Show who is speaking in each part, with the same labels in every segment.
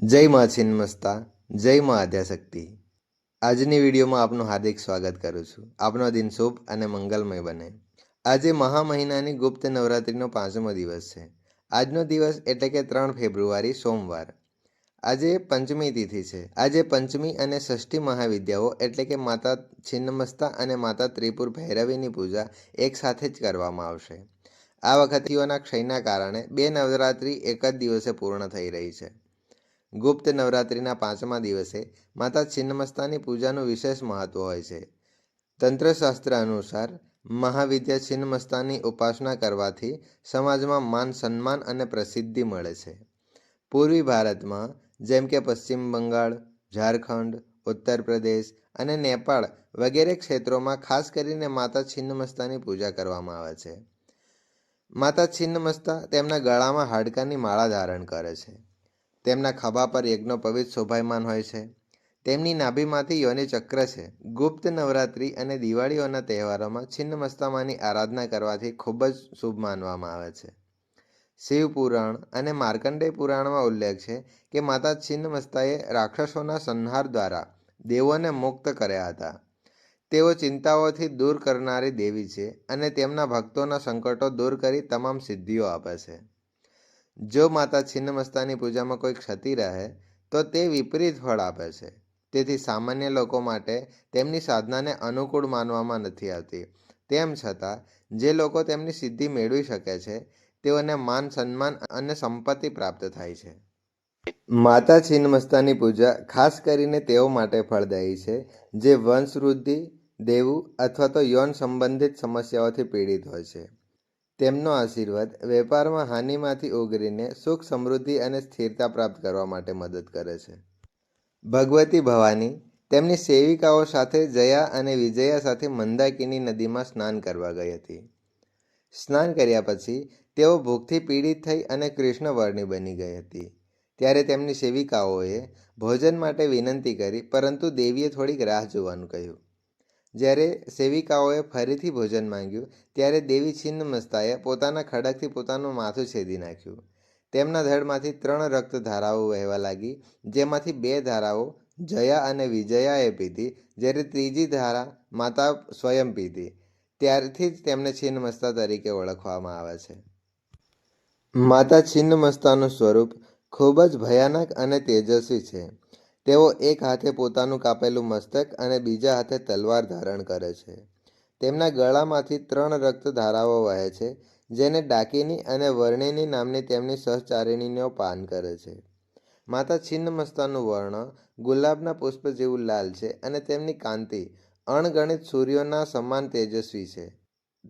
Speaker 1: જય મા છિન્નમસ્તા જય મા આદ્યાશક્તિ આજની વિડીયોમાં આપનું હાર્દિક સ્વાગત કરું છું. આપનો દિન શુભ અને મંગલમય બને. આજે મહા મહિનાની ગુપ્ત નવરાત્રિનો પાંચમો દિવસ છે. આજનો દિવસ એટલે કે ત્રણ ફેબ્રુઆરી, સોમવાર. આજે પંચમી તિથિ છે. આજે પંચમી અને ષષ્ઠી મહાવિદ્યાઓ એટલે કે માતા છિન્નમસ્તા અને માતા ત્રિપુર ભૈરવીની પૂજા એક સાથે જ કરવામાં આવશે. આ વખતે ક્ષયના કારણે બે નવરાત્રિ એક જ દિવસે પૂર્ણ થઈ રહી છે. ગુપ્ત નવરાત્રિના પાંચમા દિવસે માતા છિન્નમસ્તાની પૂજાનું વિશેષ મહત્વ હોય છે. તંત્રશાસ્ત્ર અનુસાર, મહાવિદ્યા છિન્નમસ્તાની ઉપાસના કરવાથી સમાજમાં માન સન્માન અને પ્રસિદ્ધિ મળે છે. પૂર્વી ભારતમાં, જેમ કે પશ્ચિમ બંગાળ, ઝારખંડ, ઉત્તર પ્રદેશ અને નેપાળ વગેરે ક્ષેત્રોમાં ખાસ કરીને માતા છિન્નમસ્તાની પૂજા કરવામાં આવે છે. માતા છિન્નમસ્તા તેમના ગળામાં હાડકાની માળા ધારણ કરે છે. તેમના ખભા પર યજ્ઞોપવિત શોભાયમાન હોય છે. તેમની નાભીમાંથી યોની ચક્ર છે. ગુપ્ત નવરાત્રિ અને દિવાળીઓના તહેવારોમાં છિન્નમસ્તામાની આરાધના કરવાથી ખૂબ જ શુભ માનવામાં આવે છે. શિવ પુરાણ અને માર્કંડેય પુરાણમાં ઉલ્લેખ છે કે માતા છિન્નમસ્તાએ રાક્ષસોના સંહાર દ્વારા દેવોને મુક્ત કર્યા હતા. તેઓ ચિંતાઓથી દૂર કરનારી દેવી છે અને તેમના ભક્તોના સંકટો દૂર કરી તમામ સિદ્ધિઓ આપે છે. જો માતા છિન્નમસ્તાની પૂજામાં કોઈ ક્ષતિ રહે, તો તે વિપરીત ફળ આપે છે. તેથી સામાન્ય લોકો માટે તેમની સાધનાને અનુકૂળ માનવામાં નથી આવતી. તેમ છતાં, જે લોકો તેમની સિદ્ધિ મેળવી શકે છે, તેઓને માન, સન્માન અને સંપત્તિ પ્રાપ્ત થાય છે. માતા છિન્નમસ્તાની પૂજા ખાસ કરીને તેઓ માટે ફળદાયી છે, જે વંશવૃદ્ધિ, દેવું અથવા તો યૌન સંબંધિત સમસ્યાઓથી પીડિત હોય છે. તેમનો આશીર્વાદ વેપારમાં હાનિમાંથી ઉગરીને સુખ, સમૃદ્ધિ અને સ્થિરતા પ્રાપ્ત કરવા માટે મદદ કરે છે. ભગવતી ભવાની તેમની સેવિકાઓ સાથે જયા અને વિજયા સાથે મંદાકિની નદીમાં સ્નાન કરવા ગઈ હતી. સ્નાન કર્યા પછી તેઓ ભૂખથી પીડિત થઈ અને કૃષ્ણ વર્ણિ બની ગઈ હતી. ત્યારે તેમની સેવિકાઓએ ભોજન માટે વિનંતી કરી, પરંતુ દેવીએ થોડીક રાહ જોવાનું કહ્યું. જ્યારે સેવિકાઓએ ફરીથી ભોજન માંગ્યું, ત્યારે દેવી છિન્નમસ્તાએ પોતાના ખડકથી પોતાનું માથું છેદી નાખ્યું. તેમના ધડમાંથી ત્રણ રક્ત ધારાઓ વહેવા લાગી, જેમાંથી બે ધારાઓ જયા અને વિજયાએ પીધી, જ્યારે ત્રીજી ધારા માતા સ્વયં પીધી. ત્યારથી જ તેમને છિન્નમસ્તા તરીકે ઓળખવામાં આવે છે. માતા છિન્નમસ્તાનું સ્વરૂપ ખૂબ જ ભયાનક અને તેજસ્વી છે. તેઓ એક હાથે પોતાનું કાપેલું મસ્તક અને બીજા હાથે તલવાર ધારણ કરે છે. તેમના ગળામાંથી ત્રણ રક્ત ધારાઓ વહે છે, જેને ડાકીની અને વર્ણિની નામની તેમની સહચારિણીઓ પાન કરે છે. માતા છિન્નમસ્તાનું વર્ણ ગુલાબના પુષ્પ જેવું લાલ છે અને તેમની કાંતિ અણગણિત સૂર્યોના સમાન તેજસ્વી છે.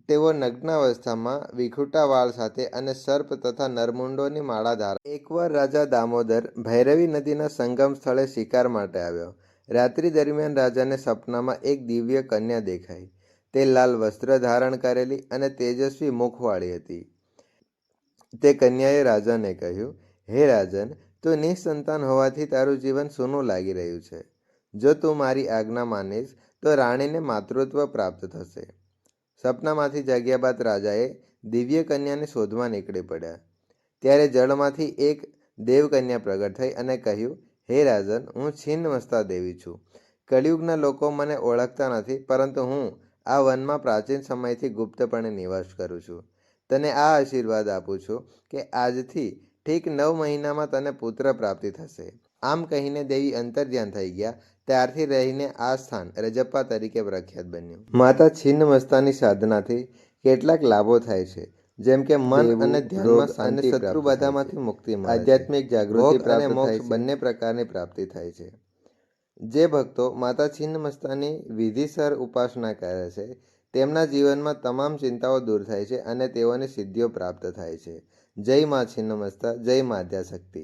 Speaker 1: તેઓ નગ્નાવસ્થામાં વિખૂટા વાળ સાથે અને સર્પ તથા નરમુંડોની માળા ધારા એકવાર રાજા દામોદર ભૈરવી નદીના સંગમ સ્થળે શિકાર માટે આવ્યો. રાત્રિ દરમિયાન રાજાને સપનામાં એક દિવ્ય કન્યા દેખાઈ. તે લાલ વસ્ત્ર ધારણ કરેલી અને તેજસ્વી મુખવાળી હતી. તે કન્યાએ રાજાને કહ્યું, હે રાજન, તું નિસંતાન હોવાથી તારું જીવન સૂનું લાગી રહ્યું છે. જો તું મારી આજ્ઞા માનીશ, તો રાણીને માતૃત્વ પ્રાપ્ત થશે. સપનામાંથી જાગ્યા બાદ રાજાએ દિવ્ય કન્યાને શોધવા નીકળી પડ્યા. ત્યારે જળમાંથી એક દેવકન્યા પ્રગટ થઈ અને કહ્યું, હે રાજન, હું છિન્નમસ્તા દેવી છું. કળિયુગના લોકો મને ઓળખતા નથી, પરંતુ હું આ વનમાં પ્રાચીન સમયથી ગુપ્તપણે નિવાસ કરું છું. તને આ આશીર્વાદ આપું છું કે આજથી ઠીક નવ મહિનામાં તને પુત્ર પ્રાપ્તિ થશે. આમ કહીને દેવી અંતર્ધ્યાન થઈ ગયા. ત્યારથી રહીને આ સ્થાન રજપ્પા તરીકે પ્રખ્યાત બન્યું. માતા છિન્નમસ્તાની સાધનાથી કેટલાક લાભો થાય છે જેમ કે મન અને ધ્યાનમાં શાંતિ શત્રુ બધામાંથી મુક્તિ મળે આધ્યાત્મિક જાગૃતિ અને મોક્ષ બંને પ્રકારની પ્રાપ્તિ થાય છે. જે ભક્તો માતા છિન્નમસ્તાની વિધિસર ઉપાસના કરે છે તેમના જીવનમાં તમામ ચિંતાઓ દૂર થાય છે અને તેઓની સિદ્ધિઓ પ્રાપ્ત થાય છે. જય મા છિન્નમસ્તા જય મા આદ્યાશક્તિ.